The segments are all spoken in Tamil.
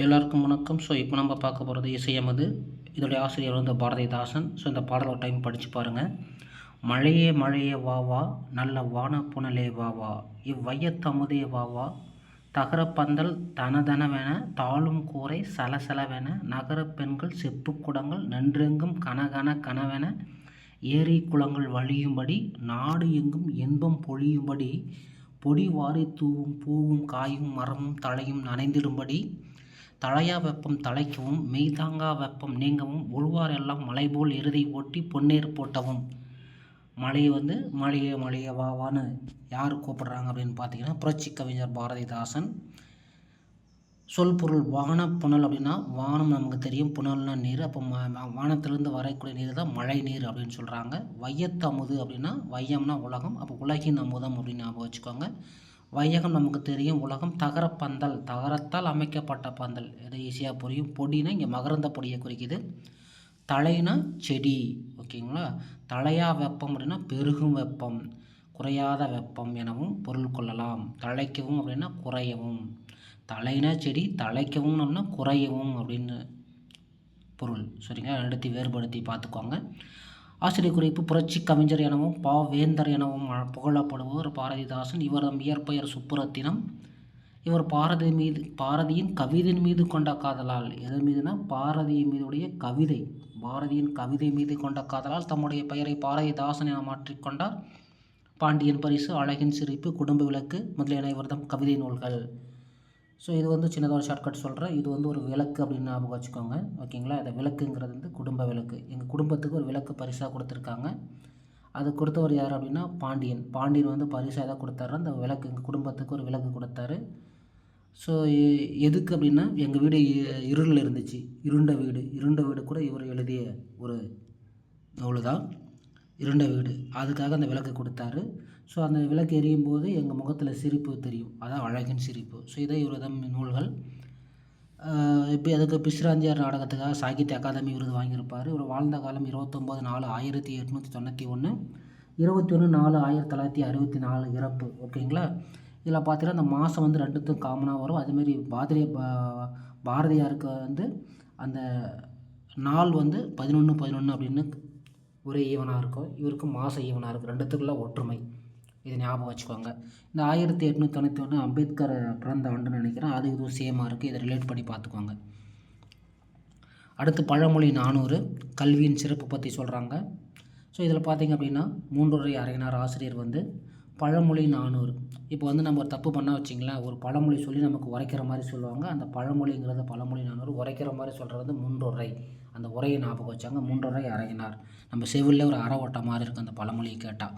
எல்லாருக்கும் வணக்கம். ஸோ இப்போ நம்ம பார்க்க போகிறது இசையமது இதோடைய ஆசிரியர் வந்து பாரதிதாசன். ஸோ இந்த பாடலோட டைம் படித்து பாருங்கள் மழையே மழையே வா வா நல்ல வான புனலே வா வா. இவ்வையத்தமுதே வா வா. தகரப்பந்தல் தனதனவென தாளும் கூரை சலசலவென நகர பெண்கள் செப்பு குடங்கள் நன்றெங்கும் கனகன கனவென. ஏரி குளங்கள் வழியும்படி நாடு எங்கும் இன்பம் பொழியும்படி. பொடி வாரி தூவும் பூவும் காயும் மரமும் தழையும் நனைந்திடும்படி. தழையா வெப்பம் தலைக்கவும் மெய்தாங்கா வெப்பம் நீங்கவும் உழுவார் எல்லாம் மலை போல் எருதை ஓட்டி பொன்னேர் போட்டவும். மழையை வந்து மழையே மழையே வா வான்னு யார் கூப்பிட்றாங்க அப்படின்னு பார்த்தீங்கன்னா புரட்சி கவிஞர் பாரதிதாசன். சொல் பொருள் வான புனல் அப்படின்னா வானம் நமக்கு தெரியும் புனல்னா நீர். அப்போ ம வானத்திலிருந்து வரக்கூடிய நீர் தான் மழை நீர் அப்படின்னு சொல்கிறாங்க வையத்தமுது அப்படின்னா வையம்னா உலகம். அப்போ உலகின் அமுதம் அப்படின்னு ஞாபகம் வச்சுக்கோங்க. வையகம் நமக்கு தெரியும். உலகம் தகர பந்தல் தகரத்தால் அமைக்கப்பட்ட பந்தல். இது ஈஸியாக புரியும்? பொடினா இங்கே மகரந்த பொடியை குறிக்குது. தலைனா செடி. ஓகேங்களா? தலையா வெப்பம் அப்படின்னா பெருகும் வெப்பம் குறையாத வெப்பம் எனவும் பொருள் கொள்ளலாம். தழைக்கவும் அப்படின்னா குறையவும். தலைனா செடி தலைக்கவும் அப்படின்னா குறையவும் அப்படின்னு பொருள். சரிங்களா? எடுத்து வேறுபடுத்தி பார்த்துக்கோங்க. ஆசிரியர் குறிப்பு புரட்சி கவிஞர் எனவும் பா வேந்தர் எனவும் புகழப்படுபவர் பாரதிதாசன். இவரது இயற்பெயர் சுப்புரத்தினம். இவர் பாரதி மீது பாரதியின் கவிதையின் மீது கொண்ட காதலால். எதன் மீதுனா? பாரதியின் மீதுடைய கவிதை. பாரதியின் கவிதை மீது கொண்ட காதலால் தம்முடைய பெயரை பாரதிதாசன் என மாற்றிக்கொண்டார் பாண்டியன் பரிசு அழகின் சிரிப்பு குடும்ப விளக்கு முதலியன இவர்தம் கவிதை நூல்கள். ஸோ இது வந்து சின்னதாக ஒரு ஷார்ட்கட் சொல்கிறேன் இது வந்து ஒரு விளக்கு அப்படின்னு ஞாபகம் வச்சுக்கோங்க. ஓகேங்களா? இந்த விளக்குங்கிறது வந்து குடும்ப விளக்கு. எங்கள் குடும்பத்துக்கு ஒரு விளக்கு பரிசாக கொடுத்துருக்காங்க. அது கொடுத்தவர் யார் அப்படின்னா பாண்டியன். பாண்டியன் வந்து பரிசாக தான் கொடுத்தாரு அந்த விளக்கு எங்கள் குடும்பத்துக்கு ஒரு விளக்கு கொடுத்தாரு. ஸோ எதுக்கு அப்படின்னா எங்கள் வீடு இருளில் இருந்துச்சு. இருண்ட வீடு. இருண்ட வீடு கூட இவர் எழுதிய ஒரு நூல் தான் இருண்ட வீடு. அதுக்காக அந்த விளக்கு கொடுத்தாரு. ஸோ அந்த விளக்கு எரியும் போது எங்கள் முகத்தில் சிரிப்பு தெரியும். அதான் அழகின் சிரிப்பு. ஸோ இதை இவரதம் நூல்கள். இப்போ அதுக்கு பிஸ்ராந்தியார் நாடகத்துக்காக சாகித்ய அகாதமி விருது வாங்கியிருப்பார்? இவர் வாழ்ந்த காலம் இருபத்தொம்போது நாலு ஆயிரத்தி எட்நூற்றி தொண்ணூற்றி ஒன்று இருபத்தி ஒன்று நாலு ஆயிரத்தி தொள்ளாயிரத்தி அறுபத்தி நாலு இறப்பு. ஓகேங்களா இதில் பார்த்தீங்கன்னா அந்த மாதம் வந்து ரெண்டுத்துக்கும் காமனாக வரும். அதேமாரி பாரதிய பாரதியாருக்கு வந்து அந்த நாள் வந்து பதினொன்று பதினொன்று அப்படின்னு ஒரே ஈவனாக இருக்கும். இவருக்கு மாத ஈவனாக இருக்கும் ரெண்டுத்துக்குள்ள ஒற்றுமை. இது ஞாபகம் வச்சுக்கோங்க. இந்த ஆயிரத்தி எட்நூற்றி தொண்ணூற்றி ஒன்று அம்பேத்கர் பிறந்த ஆண்டுன்னு நினைக்கிறேன். அது இதுவும் சேமாக இருக்குது இதை ரிலேட் பண்ணி பார்த்துக்கோங்க. அடுத்து பழமொழி நானூறு கல்வியின் சிறப்பு பற்றி சொல்கிறாங்க ஸோ இதில் பார்த்திங்க அப்படின்னா மூன்றுரை அரையினார் ஆசிரியர் வந்து பழமொழி நானூறு. இப்போ வந்து நம்ம ஒரு தப்பு பண்ணால் வச்சிங்களேன் ஒரு பழமொழி சொல்லி நமக்கு உரைக்கிற மாதிரி சொல்லுவாங்க. அந்த பழமொழிங்கிறத பழமொழி நானூறு உரைக்கிற மாதிரி சொல்கிறது வந்து மூன்றுரை. அந்த உரையை ஞாபகம் வச்சாங்க மூன்றுரை அரையினார் நம்ம செவிலில் ஒரு அற ஓட்ட மாதிரி இருக்குது அந்த பழமொழியை கேட்டால்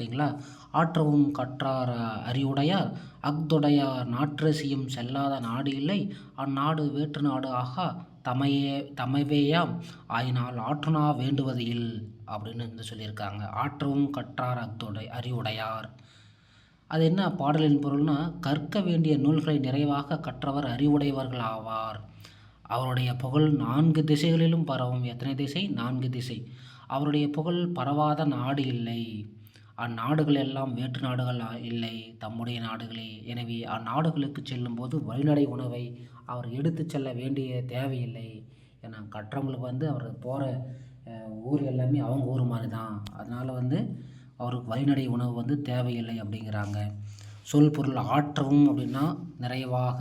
ஓகேங்களா ஆற்றவும் கற்றார் அறிவுடையார் அஃதுடையார் நாற்றசியும் செல்லாத நாடு இல்லை. அந்நாடு வேற்று நாடு ஆகா தமையே தமைவேயாம். ஆயினால் ஆற்றுனா வேண்டுவது இல் அப்படின்னு வந்து சொல்லியிருக்காங்க. ஆற்றவும் கற்றார் அக்துடை அறிவுடையார் அது என்ன பாடலின் பொருள்னா கற்க வேண்டிய நூல்களை நிறைவாக கற்றவர் அறிவுடையவர்கள் ஆவார். அவருடைய புகழ் நான்கு திசைகளிலும் பரவும். எத்தனை திசை? நான்கு திசை. அவருடைய புகழ் பரவாத நாடு இல்லை. அந்நாடுகள் எல்லாம் வேற்று நாடுகள்? இல்லை தம்முடைய நாடுகளே. எனவே அந்நாடுகளுக்கு செல்லும்போது வழிநடை உணவை அவர் எடுத்து செல்ல வேண்டிய தேவையில்லை ஏன்னா கற்றவங்களுக்கு வந்து அவர் போகிற ஊர் எல்லாமே அவங்க ஊர் மாதிரி தான் அதனால் வந்து அவருக்கு வழிநடை உணவு வந்து தேவையில்லை அப்படிங்கிறாங்க. சொல் பொருள் ஆற்றவும் அப்படின்னா நிறைவாக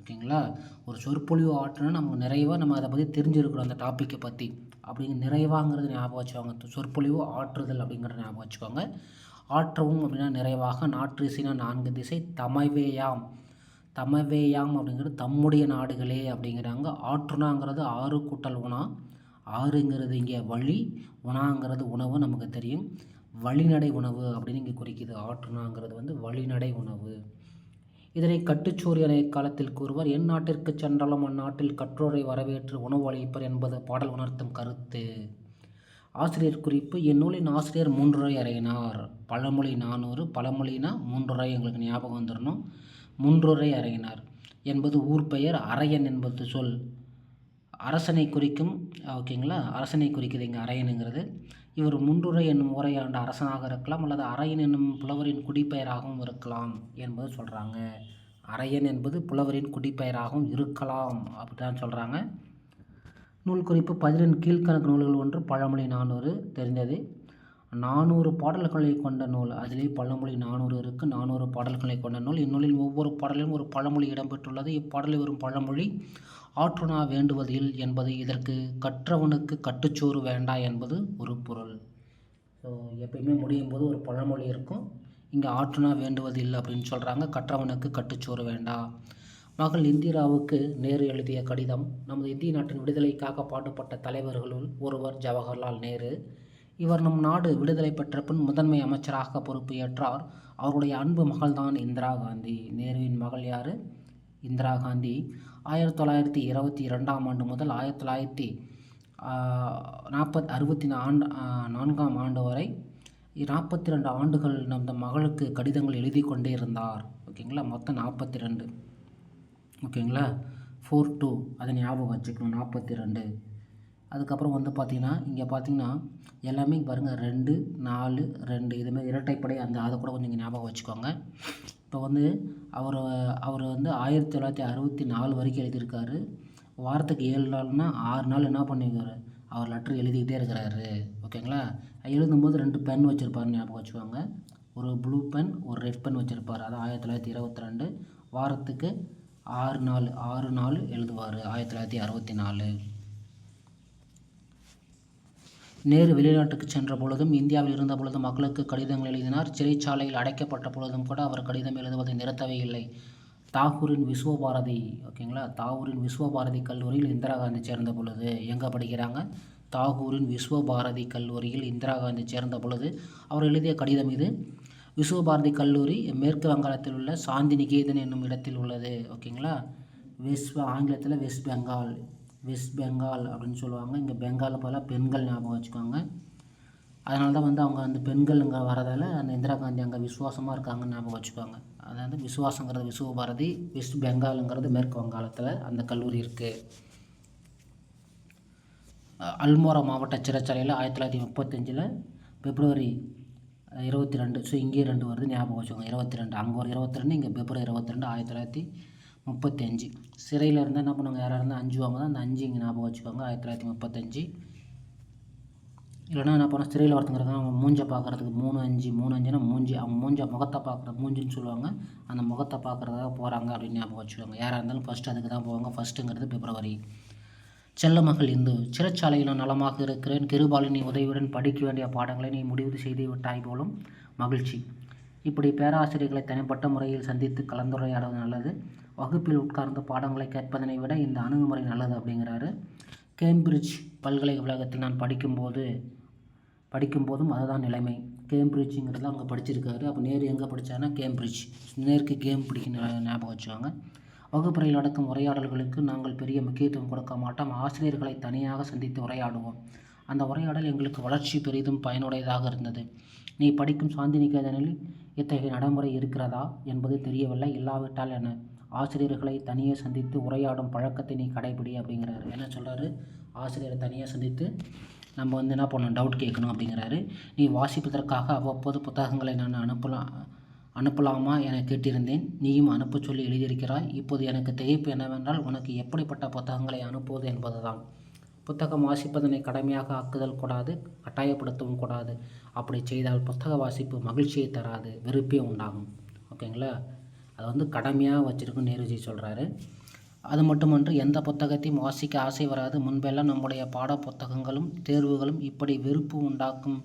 ஓகேங்களா? ஒரு சொற்பொழிவு ஆற்றுனா நம்ம நிறைவாக நம்ம அதை பற்றி தெரிஞ்சிருக்கணும் அந்த டாப்பிக்கை பற்றி அப்படிங்கிற நிறைவாங்கிறது ஞாபகம் வச்சுக்கோங்க. சொற்பொழிவு ஆற்றுதல் அப்படிங்கிறத ஞாபகம் வச்சுக்கோங்க. ஆற்றவும் அப்படின்னா நிறைவாக நாற்றிசைனா நான்கு திசை தமவேயாம். தமவேயாம் அப்படிங்கிறது தம்முடைய நாடுகளே அப்படிங்கிறாங்க. ஆற்றுனாங்கிறது ஆறு கூட்டல் உணா. ஆறுங்கிறது இங்கே வழி உணாங்கிறது உணவு நமக்கு தெரியும். வழிநடை உணவு அப்படின்னு இங்கே குறிக்குது. ஆற்றுனாங்கிறது வந்து வழிநடை உணவு. இதனை கட்டுச்சூரியனை காலத்தில் கூறுவார். என் நாட்டிற்கு சென்றாலும் அந்நாட்டில் கற்றோரை வரவேற்று உணவு அளிப்பர் என்பது பாடல் உணர்த்தும் கருத்து. ஆசிரியர் குறிப்பு இந்நூலின் ஆசிரியர் மூன்றுரை அறையினார். பழமொழி நானூறு பழமொழினா மூன்றுரை எங்களுக்கு ஞாபகம் வந்துடணும் மூன்றுரை அறையினார் என்பது ஊர் பெயர் அரையன் என்பது சொல். அரசனை குறிக்கும் ஓகேங்களா? அரசனை குறிக்குது இங்கே அரையனுங்கிறது. இவர் முன்றுரை என்னும் உரையாண்ட அரசனாக இருக்கலாம் அல்லது அரையன் என்னும் புலவரின் குடிப்பெயராகவும் இருக்கலாம் என்பது சொல்கிறாங்க அரையன் என்பது புலவரின் குடிப்பெயராகவும் இருக்கலாம் அப்படி தான் சொல்கிறாங்க நூல் குறிப்பு பதினெண் கீழ்கணக்கு நூல்கள் ஒன்று பழமொழி நானூறு தெரிந்தது. நானூறு பாடல்களை கொண்ட நூல் அதிலே பழமொழி நானூறு இருக்குது நானூறு பாடல்களை கொண்ட நூல் இந்நூலில் ஒவ்வொரு பாடலிலும் ஒரு பழமொழி இடம்பெற்றுள்ளது. இப்பாடலில் வரும் பழமொழி ஆற்றுணா வேண்டுவதில் என்பது இதற்கு கற்றவனுக்கு கட்டுச்சோறு வேண்டா என்பது ஒரு பொருள். ஸோ எப்பயுமே முடியும் போது ஒரு பழமொழி இருக்கும். இங்கே ஆற்றுணா வேண்டுவதில்லை அப்படின்னு சொல்கிறாங்க கற்றவனுக்கு கட்டுச்சோறு வேண்டா. மகள் இந்திராவுக்கு நேரு எழுதிய கடிதம். நமது இந்திய நாட்டின் விடுதலைக்காக பாடுபட்ட தலைவர்களுள் ஒருவர் ஜவஹர்லால் நேரு. இவர் நம் நாடு விடுதலை பெற்ற பின் முதன்மை அமைச்சராக பொறுப்பு ஏற்றார் அவருடைய அன்பு மகள்தான் இந்திரா காந்தி. நேருவின் மகள் யார்? இந்திரா காந்தி ஆயிரத்தி தொள்ளாயிரத்தி இருபத்தி இரண்டாம் ஆண்டு முதல் ஆயிரத்தி தொள்ளாயிரத்தி நாற்பத் அறுபத்தி ஆண்டு நான்காம் ஆண்டு வரை நாற்பத்தி ரெண்டு ஆண்டுகள் நம் மகளுக்கு கடிதங்கள் எழுதி கொண்டே இருந்தார். ஓகேங்களா? மொத்தம் நாற்பத்தி ரெண்டு. ஓகேங்களா? ஃபோர் டூ அதை ஞாபகம் வச்சுக்கணும். நாற்பத்தி ரெண்டு. அதுக்கப்புறம் வந்து பார்த்திங்கன்னா இங்கே பார்த்தீங்கன்னா எல்லாமே பாருங்கள் ரெண்டு நாலு ரெண்டு. இதுமாதிரி இரட்டைப்படை அந்த அதை கூட கொஞ்சம் ஞாபகம் வச்சுக்கோங்க. இப்போ வந்து அவர் அவர் வந்து ஆயிரத்தி தொள்ளாயிரத்தி அறுபத்தி நாலு வரைக்கும் எழுதியிருக்காரு. வாரத்துக்கு ஏழு நாள்னா ஆறு நாள் என்ன பண்ணிருக்கார் அவர் லெட்ரு எழுதிக்கிட்டே இருக்கிறாரு. ஓகேங்களா? எழுதும்போது ரெண்டு பென் வச்சுருப்பாரு ஞாபகம் வச்சுக்கோங்க. ஒரு ப்ளூ பென் ஒரு ரெட் பென் வச்சுருப்பார். அது ஆயிரத்தி தொள்ளாயிரத்தி இருபத்தி ரெண்டு வாரத்துக்கு ஆறு நாள் ஆறு நாள் எழுதுவார் ஆயிரத்தி தொள்ளாயிரத்தி அறுபத்தி நாலு. நேரு வெளிநாட்டுக்கு சென்ற பொழுதும் இந்தியாவில் இருந்த பொழுதும் மக்களுக்கு கடிதங்கள் எழுதினார். சிறைச்சாலையில் அடைக்கப்பட்ட பொழுதும் கூட அவர் கடிதம் எழுதுவதை நிறுத்தவே இல்லை. தாகூரின் விஸ்வபாரதி ஓகேங்களா தாகூரின் விஸ்வபாரதி கல்லூரியில் இந்திரா காந்தி சேர்ந்த பொழுது எங்கே படிக்கிறாங்க? தாகூரின் விஸ்வபாரதி கல்லூரியில் இந்திரா காந்தி சேர்ந்த பொழுது அவர் எழுதிய கடிதம் இது. விஸ்வபாரதி கல்லூரி மேற்கு வங்காளத்தில் உள்ள சாந்தி நிகேதன் என்னும் இடத்தில் உள்ளது ஓகேங்களா வெஸ்ட் ஆங்கிலத்தில் வெஸ்ட் பெங்கால். வெஸ்ட் பெங்கால் அப்படின்னு சொல்லுவாங்க. இங்கே பெங்கால் போல பெண்கள் ஞாபகம் வச்சுக்கோங்க. அதனால தான் வந்து அவங்க அந்த பெண்கள் இங்கே வரதால் அந்த இந்திரா காந்தி அங்கே விசுவாசமாக இருக்காங்கன்னு ஞாபகம் வச்சுக்கோங்க. அதாவது விசுவாசங்கிறது விசுவபாரதி வெஸ்ட் பெங்காலுங்கிறது மேற்கு வங்காளத்தில் அந்த கல்லூரி இருக்குது அல்மோரா மாவட்ட சிறைச்சாலையில் ஆயிரத்தி தொள்ளாயிரத்தி முப்பத்தஞ்சில் பிப்ரவரி இருபத்தி ரெண்டு ஸோ இங்கேயே ரெண்டு வருது ஞாபகம் வச்சுக்கோங்க. இருபத்தி ரெண்டு அங்கே ஒரு இருபத்தி ரெண்டு இங்கே பிப்ரவரி இருபத்தி ரெண்டு ஆயிரத்தி தொள்ளாயிரத்தி முப்பத்தஞ்சு. சிறையில் இருந்தால் என்ன பண்ணுவாங்க? யாராக இருந்தால் அஞ்சு வாங்க தான் அந்த அஞ்சு இங்கே ஞாபகம் வச்சுக்கோங்க. ஆயிரத்தி தொள்ளாயிரத்தி முப்பத்தஞ்சு. இல்லைனா என்ன பண்ண சிறையில் ஒருத்தங்கிறத அவங்க மூஞ்சை பார்க்குறதுக்கு மூணு அஞ்சு மூணு அஞ்சுனா மூஞ்சி. அவங்க மூஞ்சை முகத்தை பார்க்குற மூஞ்சின்னு சொல்லுவாங்க. அந்த முகத்தை பார்க்குறதாக போகிறாங்க அப்படின்னு ஞாபகம் வச்சுக்கோங்க. யாராக இருந்தாலும் ஃபஸ்ட்டு அதுக்கு தான் போவாங்க. ஃபஸ்ட்டுங்கிறது பிப்ரவரி. செல்ல மகள் இந்து. சிறைச்சாலையில் நான் நலமாக இருக்கிறேன். கிருபாலினி உதவியுடன் படிக்க வேண்டிய பாடங்களை நீ முடிவு செய்து விட்டாய் போலும் மகிழ்ச்சி. இப்படி பேராசிரியர்களை தனிப்பட்ட முறையில் சந்தித்து கலந்துரையாடுவது நல்லது. வகுப்பில் உட்கார்ந்து பாடங்களை கேட்பதனை விட இந்த அணுகுமுறை நல்லது அப்படிங்கிறாரு. கேம்பிரிட்ஜ் பல்கலைக்கழகத்தில் நான் படிக்கும்போது படிக்கும்போதும் அதுதான் நிலைமை. கேம்பிரிட்ஜுங்கிறதுல அங்கே படிச்சிருக்காரு. அப்போ நேரு எங்கே படித்தாருன்னா கேம்பிரிட்ஜ். நேருக்கு கேம் பிடிக்க ஞாபகம் வச்சுக்கோங்க. வகுப்பறையில் நடக்கும் உரையாடல்களுக்கு நாங்கள் பெரிய முக்கியத்துவம் கொடுக்க மாட்டோம். ஆசிரியர்களை தனியாக சந்தித்து உரையாடுவோம். அந்த உரையாடல் எங்களுக்கு வளர்ச்சி பெரிதும் பயனுடையதாக இருந்தது. நீ படிக்கும் சாந்திநிகேதனில் இத்தகைய நடைமுறை இருக்கிறதா என்பது தெரியவில்லை. இல்லாவிட்டால் என்ன? ஆசிரியர்களை தனியே சந்தித்து உரையாடும் பழக்கத்தை நீ கடைபிடி அப்படிங்கிறாரு. என்ன சொல்கிறாரு ஆசிரியரை தனியாக சந்தித்து நம்ம வந்து என்ன பண்ணணும்? டவுட் கேட்கணும் அப்படிங்கிறாரு. நீ வாசிப்பதற்காக அவ்வப்போது புத்தகங்களை நான் அனுப்பலாம் அனுப்பலாமா என கேட்டிருந்தேன். நீயும் அனுப்ப சொல்லி எழுதியிருக்கிறாய். இப்போது எனக்கு திகைப்பு என்னவென்றால் உனக்கு எப்படிப்பட்ட புத்தகங்களை அனுப்புவது என்பதுதான். புத்தகம் வாசிப்பதனை கடமையாக ஆக்குதல் கூடாது கட்டாயப்படுத்தவும் கூடாது. அப்படி செய்தால் புத்தக வாசிப்பு மகிழ்ச்சியை தராது வெறுப்பே உண்டாகும். ஓகேங்களா? அதை வந்து கடமையாக வச்சுருக்கும் நேருஜி சொல்கிறாரு அது மட்டுமன்று எந்த புத்தகத்தையும் வாசிக்க ஆசை வராது. முன்பெல்லாம் நம்முடைய பாட புத்தகங்களும் தேர்வுகளும் இப்படி வெறுப்பு உண்டாக்கும்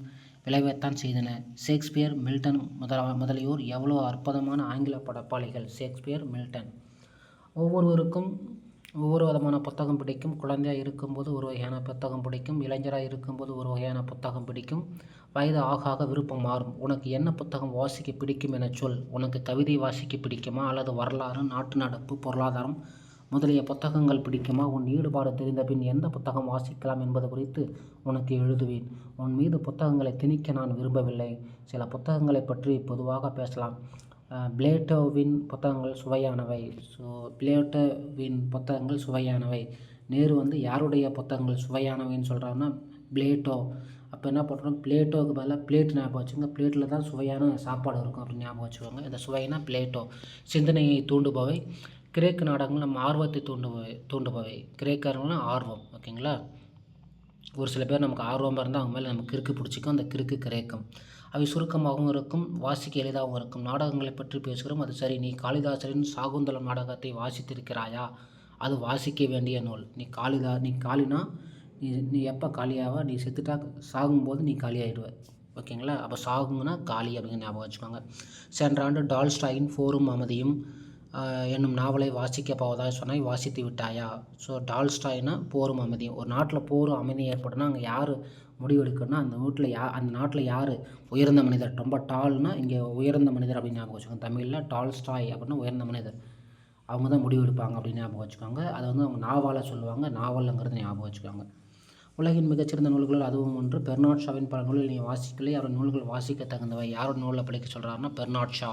விளைவைத்தான் செய்தன. ஷேக்ஸ்பியர் மில்டன் முதல முதலியோர் எவ்வளோ அற்புதமான ஆங்கில படப்பாளிகள். Shakespeare Milton. ஒவ்வொருவருக்கும் ஒவ்வொரு விதமான புத்தகம் பிடிக்கும். குழந்தையாக இருக்கும்போது ஒரு வகையான புத்தகம் பிடிக்கும். இளைஞராக இருக்கும்போது ஒரு வகையான புத்தகம் பிடிக்கும். வயது ஆக ஆக விருப்பம் மாறும். உனக்கு என்ன புத்தகம் வாசிக்க பிடிக்கும் என சொல். உனக்கு கவிதை வாசிக்க பிடிக்குமா? அல்லது வரலாறு நாட்டு நடப்பு பொருளாதாரம் முதலிய புத்தகங்கள் பிடிக்குமா? உன் ஈடுபாடு தெரிந்த பின் எந்த புத்தகம் வாசிக்கலாம் என்பது குறித்து உனக்கு எழுதுவேன். உன் மீது புத்தகங்களை திணிக்க நான் விரும்பவில்லை. சில புத்தகங்களை பற்றி பொதுவாக பேசலாம். பிளேட்டோவின் புத்தகங்கள் சுவையானவை. ஸோ பிளேட்டோவின் புத்தகங்கள் சுவையானவை. நேரு வந்து யாருடைய புத்தகங்கள் சுவையானவைன்னு சொல்கிறாருன்னா பிளேட்டோ. அப்போ என்ன பண்ணுறோம் பிளேட்டோவுக்கு பதிலாக பிளேட் ஞாபகம் வச்சுங்க. பிளேட்டில் தான் சுவையான சாப்பாடு இருக்கும். அப்படின்னு ஞாபகம் வச்சுக்கோங்க. இந்த சுவைனா பிளேட்டோ. சிந்தனையை தூண்டுபவை. கிரேக்க நாடகங்கள் நம்ம ஆர்வத்தை தூண்டுபவை தூண்டுபவை. கிரேக்கர்கள்னா ஆர்வம். ஓகேங்களா? ஒரு சில பேர் நமக்கு ஆர்வமாக இருந்தால் அவங்க மேலே நமக்கு கிறுக்கு பிடிச்சிக்கும். அந்த கிறுக்கு கிரேக்கம். அவை சுருக்கமாகவும் இருக்கும் வாசிக்க எளிதாகவும் இருக்கும். நாடகங்களை பற்றி பேசுகிறோம். அது சரி நீ காளிதாசரின் சாகுந்தலம் நாடகத்தை வாசித்திருக்கிறாயா? அது வாசிக்க வேண்டிய நூல். நீ காளிதா நீ காளினா நீ நீ எப்போ காலியாவா நீ செத்துட்டா சாகும்போது நீ காலியாகிடுவ ஓகேங்களா? அப்போ சாகுங்கன்னா காலி அப்படிங்கிற ஞாபகம் வச்சுக்கோங்க. சென்ற ஆண்டு டால்ஸ்டாயின் போரும் அமைதியும் என்னும் நாவலை வாசிக்க போவதாக சொன்னாய் வாசித்து விட்டாயா? ஸோ டால்ஸ்டாய்னா போரும் அமைதியும். ஒரு நாட்டில் போரும் அமைதியும் ஏற்படுனா அங்கே யார் முடிவெடுக்கணும்னா அந்த வீட்டில் யா அந்த நாட்டில் யார் உயர்ந்த மனிதர்? ரொம்ப டால்னா இங்கே உயர்ந்த மனிதர் அப்படின்னு ஞாபகம் வச்சுக்கோங்க. தமிழில் டால்ஸ்டாய் அப்படின்னா உயர்ந்த மனிதர். அவங்க தான் முடிவெடுப்பாங்க அப்படின்னு ஞாபகம் வச்சுக்கோங்க. அதை வந்து அவங்க நாவலாக சொல்லுவாங்க. நாவலுங்கிறது ஞாபகம் வச்சுக்கோங்க. உலகின் மிகச்சிறந்த நூல்கள் அதுவும் ஒன்று. பெர்னாட் ஷாவின் பல நூல்களை நீங்கள் வாசிக்கலை அவர் நூல்கள் வாசிக்க தகுந்தவை. யாரோட நூலில் படிக்க சொல்கிறாருன்னா பெர்னாட் ஷா.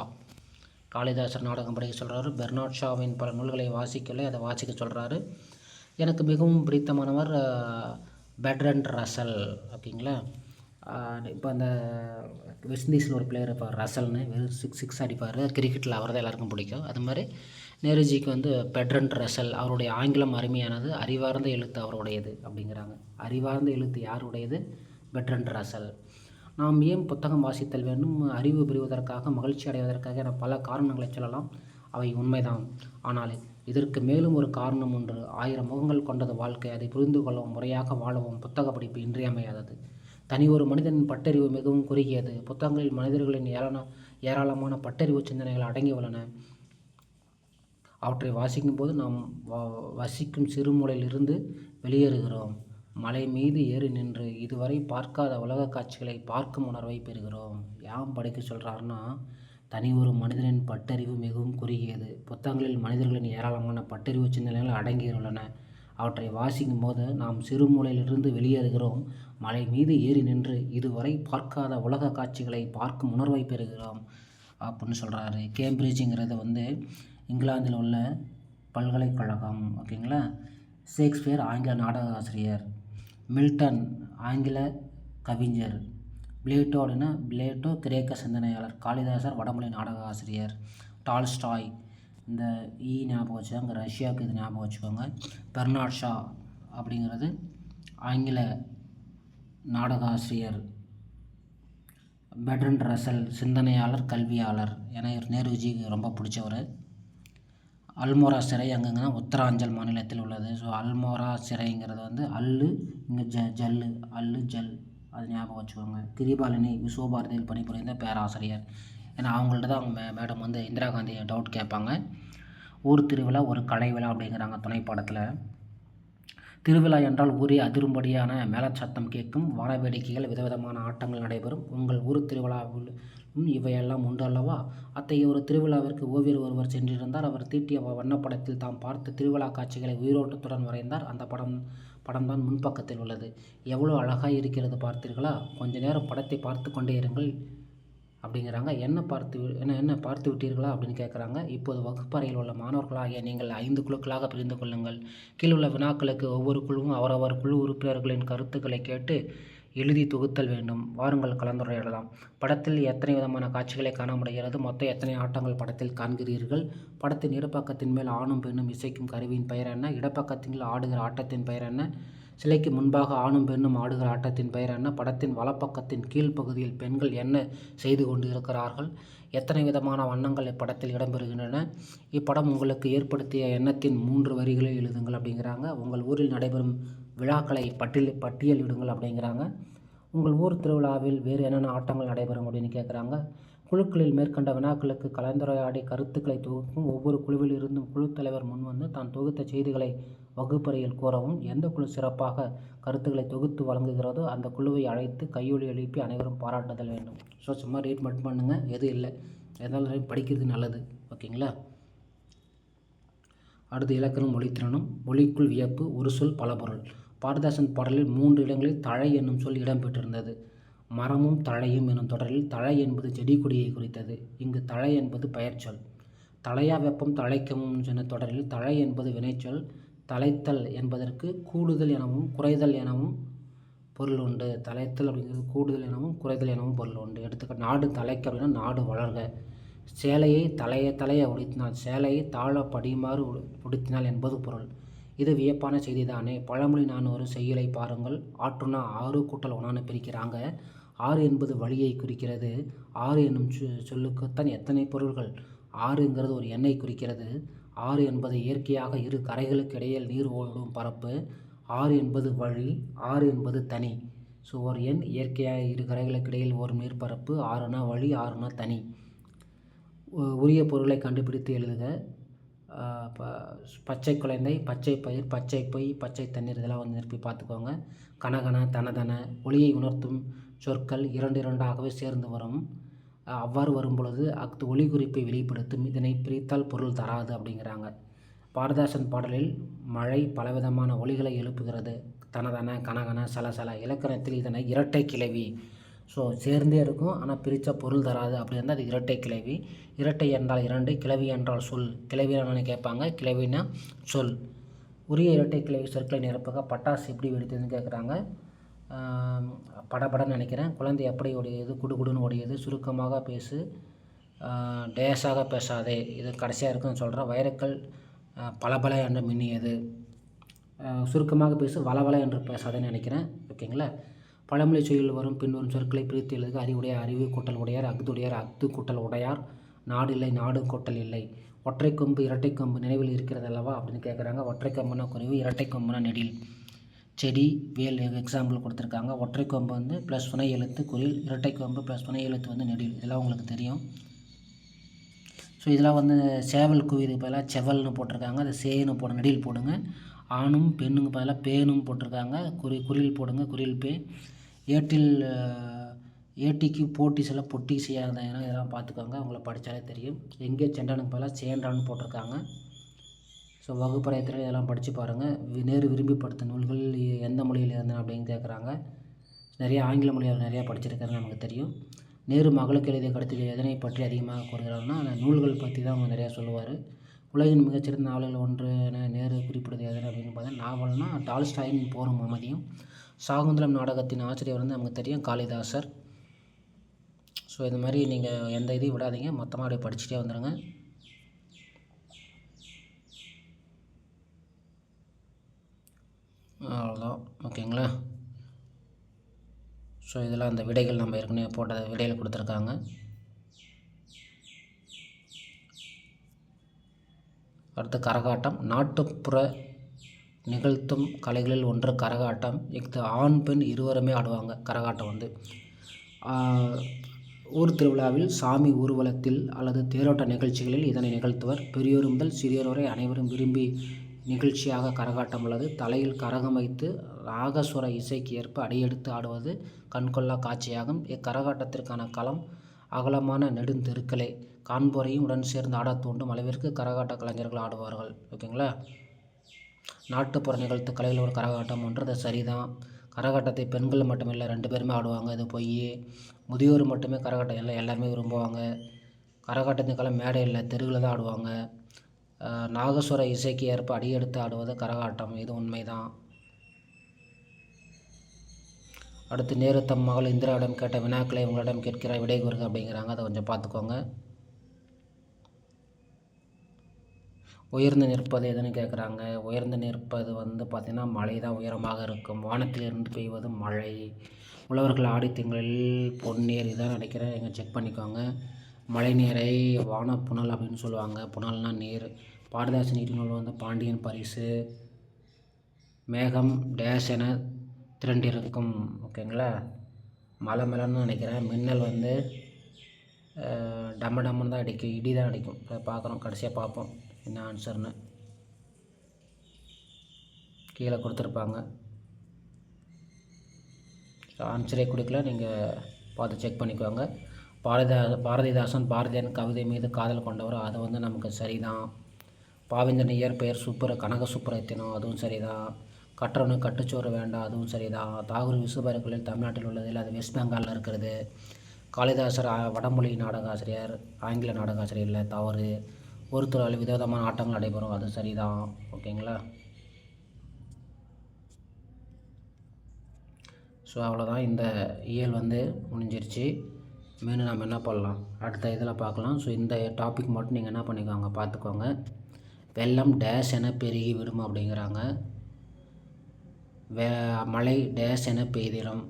காளிதாசர் நாடகம் படிக்க சொல்கிறாரு பெர்னாட் ஷாவின் பல நூல்களை வாசிக்கலை அதை வாசிக்க சொல்கிறாரு எனக்கு மிகவும் பிடித்தமானவர் பெட்ரன் ரசல் ஓகேங்களா? இப்போ அந்த வெஸ்ட் இண்டீஸில் ஒரு பிளேயர் இப்போ ரசல்னு வெறும் சிக்ஸ் சிக்ஸ் அடிப்பார். கிரிக்கெட்டில் அவர் தான் எல்லாருக்கும் பிடிக்கும். அது மாதிரி நேருஜிக்கு வந்து பெட்ரன் ரசல் அவருடைய ஆங்கிலம் அருமையானது அறிவார்ந்த எழுத்து அவருடையது அப்படிங்கிறாங்க. அறிவார்ந்த எழுத்து யாருடையது? பெட்ரன் ரசல் நாம் ஏன் புத்தகம் வாசித்தல் வேண்டும்? அறிவு பெறுவதற்காக மகிழ்ச்சி அடைவதற்காக என பல காரணங்களை சொல்லலாம். அவை உண்மைதான். ஆனால் இதற்கு மேலும் ஒரு காரணம் ஒன்று ஆயிரம் முகங்கள் கொண்டது வாழ்க்கை. அதை புரிந்து கொள்ளவும் முறையாக வாழவும் புத்தக படிப்பு இன்றியமையாதது. தனி ஒரு மனிதனின் பட்டறிவு மிகவும் குறுகியது. புத்தகங்களில் மனிதர்களின் ஏராள ஏராளமான பட்டறிவு சிந்தனைகள் அடங்கியுள்ளன. அவற்றை அவற்றை வாசிக்கும்போது நாம் வ- வசிக்கும் சிறுமூலையிலிருந்து வெளியேறுகிறோம். மலை மீது ஏறி நின்று இதுவரை பார்க்காத உலக காட்சிகளை பார்க்கும் உணர்வை பெறுகிறோம். யாம் படிக்க சொல்கிறாருன்னா தனி ஒரு மனிதனின் பட்டறிவு மிகவும் குறுகியது. புத்தகங்களில் மனிதர்களின் ஏராளமான பட்டறிவு சிந்தனைகள் அடங்கியுள்ளன. அவற்றை வாசிக்கும் போது நாம் சிறுமூலையிலிருந்து வெளியேறுகிறோம். மலை மீது ஏறி நின்று இதுவரை பார்க்காத உலக காட்சிகளை பார்க்கும் உணர்வை பெறுகிறோம். அப்படின்னு சொல்கிறாரு கேம்பிரிட்ஜுங்கிறது வந்து இங்கிலாந்தில் உள்ள பல்கலைக்கழகம் ஓகேங்களா? ஷேக்ஸ்பியர் ஆங்கில நாடக ஆசிரியர். மில்டன் ஆங்கில கவிஞர். பிளேட்டோ அப்படின்னா பிளேட்டோ கிரேக்க சிந்தனையாளர் காளிதாசர் வடமொழி நாடக ஆசிரியர் டால்ஸ்டாய். இந்த ஈ ஞாபகம் வச்சுக்கோங்க ரஷ்யாவுக்கு இது ஞாபகம் வச்சுக்கோங்க. பெர்னாட் ஷா அப்படிங்கிறது ஆங்கில நாடக ஆசிரியர் பெட்ரன் ரசல் சிந்தனையாளர் கல்வியாளர். என நேருஜிக்கு ரொம்ப பிடிச்சவர். அல்மோரா சிறை அங்கங்கன்னா உத்தராஞ்சல் மாநிலத்தில் உள்ளது. ஸோ அல்மோரா சிறைங்கிறது வந்து அல்லு இங்கே ஜ ஜல்லு அல்லு ஜல். அது ஞாபகம் வச்சுக்கோங்க. கிரிபாலினி விஸ்வபாரதியில் பணிபுரிந்த பேராசிரியர். ஏன்னா அவங்கள்ட்ட தான் அவங்க மே மேடம் வந்து இந்திரா காந்தி டவுட் கேட்பாங்க. ஊர் திருவிழா ஒரு கலை விழா அப்படிங்கிறாங்க துணைப்படத்தில் திருவிழா என்றால் ஊரே அதிரும்படியான மேலச்சத்தம் கேட்கும் வானவேடிக்கைகள் விதவிதமான ஆட்டங்கள் நடைபெறும். உங்கள் ஊர் திருவிழாவில் இவையெல்லாம் உண்டு அல்லவா அத்தகைய ஒரு திருவிழாவிற்கு ஓவியர் ஒருவர் சென்றிருந்தார். அவர் தீட்டிய வண்ணப்படத்தில் தாம் பார்த்த திருவிழா காட்சிகளை உயிரோட்டத்துடன் வரைந்தார். அந்த படம் படம்தான் முன்பக்கத்தில் உள்ளது. எவ்வளோ அழகாக இருக்கிறது பார்த்தீர்களா? கொஞ்ச நேரம் படத்தை பார்த்து கொண்டே இருங்கள் அப்படிங்கிறாங்க. என்ன பார்த்து என்ன என்ன பார்த்து விட்டீர்களா? அப்படின்னு கேட்குறாங்க. இப்போது வகுப்பறையில் உள்ள மாணவர்களாகிய நீங்கள் ஐந்து குழுக்களாக பிரிந்து கொள்ளுங்கள். கீழுள்ள வினாக்களுக்கு ஒவ்வொரு குழுவும் அவரவர் குழு உறுப்பினர்களின் கருத்துக்களை கேட்டு எழுதி தொகுத்தல் வேண்டும். வாருங்கள் கலந்துரையாடலாம். படத்தில் எத்தனை விதமான காட்சிகளை காண முடிகிறது மொத்தம் எத்தனை ஆட்டங்கள் படத்தில் காண்கிறீர்கள்? படத்தின் இடப்பக்கத்தின் மேல் ஆணும் பெண்ணும் இசைக்கும் கருவியின் பெயர் என்ன? இடப்பக்கத்தில் ஆடுகிற ஆட்டத்தின் பெயர் என்ன? சிலைக்கு முன்பாக ஆணும் பெண்ணும் ஆடுகிற ஆட்டத்தின் பெயர் என்ன? படத்தின் வலப்பக்கத்தின் கீழ்ப்பகுதியில் பெண்கள் என்ன செய்து கொண்டு இருக்கிறார்கள் எத்தனை விதமான வண்ணங்கள் இப்படத்தில் இடம்பெறுகின்றன? இப்படம் உங்களுக்கு ஏற்படுத்திய எண்ணத்தின் மூன்று வரிகளை எழுதுங்கள் அப்படிங்கிறாங்க. உங்கள் ஊரில் நடைபெறும் விழாக்களை பட்டியல் பட்டியலிடுங்கள் அப்படிங்கிறாங்க. உங்கள் ஊர் திருவிழாவில் வேறு என்னென்ன ஆட்டங்கள் நடைபெறும் அப்படின்னு கேட்குறாங்க. குழுக்களில் மேற்கண்ட வினாக்களுக்கு கலந்துரையாடி கருத்துக்களை தொகுக்கும் ஒவ்வொரு குழுவில் இருந்தும் குழு தலைவர் முன்வந்து தான் தொகுத்த செய்திகளை வகுப்பறையில் கூறவும் எந்த குழு சிறப்பாக கருத்துக்களை தொகுத்து வழங்குகிறதோ அந்த குழுவை அழைத்து கையொலி எழுப்பி அனைவரும் பாராட்டுதல் வேண்டும். ஸோ சும்மா ரீட் மட்டும் பண்ணுங்கள் எதுவும் இல்லை. எதாலும் படிக்கிறது நல்லது. ஓகேங்களா? அடுத்து இலக்கணம் மொழித்திறனும் மொழிக்குள் வியப்பு ஒரு சொல் பல பொருள். பாரதாசன் பாடலில் மூன்று இடங்களில் தழை என்னும் சொல் இடம்பெற்றிருந்தது. மரமும் தழையும் எனும் தொடரில் தழை என்பது செடி கொடியை குறித்தது. இங்கு தழை என்பது பெயர்ச்சொல் தழையா வெப்பம் தழைக்கவும் என தொடரில் தழை என்பது வினைச்சொல். தழைத்தல் என்பதற்கு கூடுதல் எனவும் குறைதல் எனவும் பொருள் உண்டு. தலைத்தல் அப்படிங்கிறது கூடுதல் எனவும் குறைதல் எனவும் பொருள் உண்டு. எடுத்துக்க நாடு தலைக்க அப்படின்னா நாடு வளர்க. சேலையை தலைய தலைய உடைத்தினால் சேலையை தாழ படியுமாறு உடு- உடுத்தினால் என்பது பொருள். இது வியப்பான செய்தி தானே பழமொழி நான் ஒரு செய்யுளை பாருங்கள். ஆற்றுனா ஆறு கூட்டல் ஒன்றான பிரிக்கிறாங்க. ஆறு என்பது வழியை குறிக்கிறது. ஆறு என்னும் சொ சொல்லுக்குத்தான் எத்தனை பொருள்கள்? ஆறுங்கிறது ஒரு எண்ணெய் குறிக்கிறது. ஆறு என்பது இயற்கையாக இரு கரைகளுக்கு இடையில் நீர் ஓடும் பரப்பு. ஆறு என்பது வழி. ஆறு என்பது தனி. ஸோ ஒரு எண் இயற்கையாக இரு கரைகளுக்கு இடையில் ஒரு மேற்பரப்பு ஆறுனா வழி ஆறுனா தனி. உரிய பொருளை கண்டுபிடித்து எழுதுக. பச்சை குழந்தை பச்சை பயிர் பச்சை பொய் பச்சை தண்ணீர் இதெல்லாம் வந்து நிரப்பி பார்த்துக்கோங்க. கனகன தனதன ஒளியை உணர்த்தும் சொற்கள் இரண்டு இரண்டாகவே சேர்ந்து வரும். அவ்வாறு வரும் பொழுது அஃது ஒளி குறிப்பை வெளிப்படுத்தும். இதனை பிரித்தால் பொருள் தராது அப்படிங்கிறாங்க. பாரதாசன் பாடலில் மழை பலவிதமான ஒலிகளை எழுப்புகிறது. தனதன கனகன சலசல இலக்கணத்தில் இதனை இரட்டை கிளவி ஸோ சேர்ந்தே இருக்கும். ஆனால் பிரித்தா பொருள் தராது. அப்படி இருந்தால் அது இரட்டை கிளவி. இரட்டை என்றால் இரண்டு கிளவி என்றால் சொல். கிளவி என்னன்னு கேட்பாங்க. கிளவினா சொல். உரிய இரட்டை கிளவி சொற்களை நிரப்புக. பட்டாசு எப்படி வெடித்ததுன்னு கேட்குறாங்க. படபடன்னு நினைக்கிறேன். குழந்தை எப்படி உடையது குடுகுடுன்னு உடையது சுருக்கமாக பேசு. டேஸாக பேசாதே. இது கடைசியாக இருக்குன்னு சொல்கிறேன் வைரக்கல் பலபல என்று மின்னியது. சுருக்கமாக பேசு. வளவள என்று பேசாதேன்னு நினைக்கிறேன். ஓகேங்களா? பழமொழி சொல்லில் வரும் பின்வரும் சொற்களை பிரித்து எழுதுக. அறிவுடைய அறிவு கூட்டல் உடையார் அஃதுடையார் அக்து கூட்டல் உடையார். நாடு இல்லை நாடு கூட்டல் இல்லை. ஒற்றை கொம்பு இரட்டை கொம்பு நினைவில் இருக்கிறது அல்லவா? அப்படின்னு கேட்குறாங்க ஒற்றை கொம்புனா குறைவு இரட்டை கொம்புனா நெடில். செடி வேல் எக்ஸாம்பிள் கொடுத்துருக்காங்க. ஒற்றை கொம்பு வந்து ப்ளஸ் துணை எழுத்து குரில் இரட்டை கொம்பு ப்ளஸ் துணை எழுத்து வந்து நெடில். இதெல்லாம் உங்களுக்கு தெரியும். ஸோ இதெல்லாம் வந்து சேவல் குவிது பதிலாக செவல்னு போட்டிருக்காங்க. அது சேனு போட நெடில் போடுங்க. ஆணும் பெண்ணுங்க பதிலாக பேனும் போட்டிருக்காங்க. குறி குரில் போடுங்க குரில் பே. ஏட்டில் ஏட்டிக்கு போட்டிஸ் எல்லாம் பொட்டி செய்யாத இதெல்லாம் பார்த்துக்கோங்க. அவங்கள படித்தாலே தெரியும். எங்கே செண்டானுக்கு பதிலாக சேண்டான்னு போட்டிருக்காங்க. ஸோ வகுப்பறையத்தில் இதெல்லாம் படித்து பாருங்கள் நேரு விரும்பிப்படுத்த நூல்கள் எந்த மொழியில் இருந்தன அப்படின்னு கேட்குறாங்க நிறைய ஆங்கில மொழியில் நிறையா படிச்சிருக்காருன்னு நமக்கு தெரியும். நேரு மகளுக்கு எழுதிய கருத்தில் எதனை பற்றி அதிகமாக கூறுகிறாங்கன்னா அந்த நூல்கள் பற்றி தான் அவங்க நிறையா சொல்லுவார். உலகின் மிகச்சிறந்த நாவல்கள் ஒன்று என நேரு குறிப்பிடுவது எது அப்படின்னு பார்த்தா நாவல்னா டால்ஸ்டாயின் போரும் அமைதியும் சாகுந்தலம் நாடகத்தின் ஆசிரியர் வந்து நமக்கு தெரியும் காளிதாசர். ஸோ இது மாதிரி நீங்கள் எந்த இதையும் விடாதீங்க. மொத்தமாக அப்படியே படிச்சுட்டே வந்துடுங்க அவ்வளோதான் ஓகேங்களா? ஸோ இதெல்லாம் அந்த விடைகள் நம்ம ஏற்கனவே போட்ட விடையில் கொடுத்துருக்காங்க. அடுத்து கரகாட்டம். நாட்டுப்புற நிகழ்த்தும் கலைகளில் ஒன்று கரகாட்டம். இது ஆண் பெண் இருவருமே ஆடுவாங்க கரகாட்டம் வந்து. ஊர் திருவிழாவில் சாமி ஊர்வலத்தில் அல்லது தேரோட்ட நிகழ்ச்சிகளில் இதனை நிகழ்த்துவர். பெரியோர் முதல் சிறியோர் வரை அனைவரும் விரும்பி நிகழ்ச்சியாக கரகாட்டம் உள்ளது. தலையில் கரகம் வைத்து ராகஸ்வர இசைக்கு ஏற்ப அடியெடுத்து ஆடுவது கண்கொள்ளா காட்சியாகும். இக்கரகாட்டத்திற்கான களம் அகலமான நெடுந்தெருக்களே. காண்போரையும் உடன் சேர்ந்து ஆடத் தூண்டும் அளவிற்கு கரகாட்ட கலைஞர்கள் ஆடுவார்கள். ஓகேங்களா? நாட்டுப்புற நிகழ்த்து கலையில் ஒரு கரகாட்டம் ஒன்று அது சரிதான். கரகாட்டத்தை பெண்கள் மட்டுமில்லை ரெண்டு பேருமே ஆடுவாங்க. இது பொய் முதியோர் மட்டுமே கரகாட்டம் இல்லை எல்லாருமே விரும்புவாங்க. கரகாட்டத்துக்கெல்லாம் மேடை இல்லை தெருவில் தான் ஆடுவாங்க. நாகஸ்வர இசைக்கு ஏற்ப அடியெடுத்து ஆடுவது கரகாட்டம். இது உண்மைதான். அடுத்து நேரு தம் மகள் இந்திராவிடம் கேட்ட வினாக்களை உங்களிடம் கேட்கிற விடை கூறுக அப்படிங்கிறாங்க. அதை கொஞ்சம் பார்த்துக்கோங்க. உயர்ந்து நிற்பது எதுன்னு கேட்குறாங்க உயர்ந்து நிற்பது வந்து பார்த்திங்கன்னா மழை தான் உயரமாக இருக்கும். வானத்திலிருந்து பெய்வது மழை. உழவர்கள் ஆடி திங்களில் பொன்னீர் இதான் நினைக்கிறேன். எங்கே செக் பண்ணிக்கோங்க. மழை நீரை வான புனல் அப்படின்னு சொல்லுவாங்க. புனல்னா நீர். பாரதாசன் நீர் நூல் வந்து பாண்டியன் பரிசு. மேகம் டேஷ் என திரண்டிருக்கும். ஓகேங்களா? மலை மேலன்னு நினைக்கிறேன். மின்னல் வந்து டம்ம டம்முன்னு தான் அடிக்கும். இடி தான் அடிக்கும் பார்க்குறோம் கடைசியாக பார்ப்போம். என்ன ஆன்சர்னு கீழே கொடுத்துருப்பாங்க. ஆன்சரே கொடுக்கல. நீங்கள் பார்த்து செக் பண்ணிக்குவாங்க பாரதிதா பாரதிதாசன் பாரதியன் கவிதை மீது காதல் கொண்டவர். அது வந்து நமக்கு சரிதான். பாவேந்தன் இயற்பெயர் சூப்பர கனக சுப்பரத்தினம் அதுவும் சரிதான். கற்றவனு கட்டுச்சோறு வேண்டாம் அதுவும் சரிதான். தாகூர் விசுவரர்களில் தமிழ்நாட்டில் உள்ளதில் அது வெஸ்ட் பெங்காலில் இருக்கிறது. காளிதாசர் வடமொழி நாடக ஆசிரியர் ஆங்கில நாடக ஆசிரியர் இல்லை தவறு. ஒரு துறையில் விதவிதமான ஆட்டங்கள் நடைபெறும். அது சரிதான். ஓகேங்களா? ஸோ அவ்வளோதான் இந்த இயல் வந்து முடிஞ்சிருச்சு. மீண்டும் நம்ம என்ன பண்ணலாம்? அடுத்த இதில் பார்க்கலாம். ஸோ இந்த டாபிக் மட்டும் நீங்கள் என்ன பண்ணிக்கோங்க? பார்த்துக்கோங்க. வெள்ளம் டேஷ் என பெருகி விடும் அப்படிங்கிறாங்க. வே மழை டேஷ் என பெய்திடும்.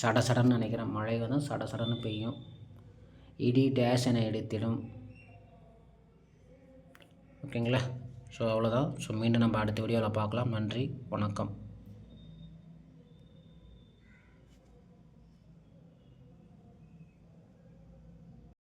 சடசடன்னு நினைக்கிறேன். மழை வந்து சடசடன்னு பெய்யும். இடி டேஷ் என எடுத்திடும். ஓகேங்களா? ஸோ அவ்வளோதான் ஸோ மீண்டும் நம்ம அடுத்த வீடியோவில் பார்க்கலாம். நன்றி வணக்கம்.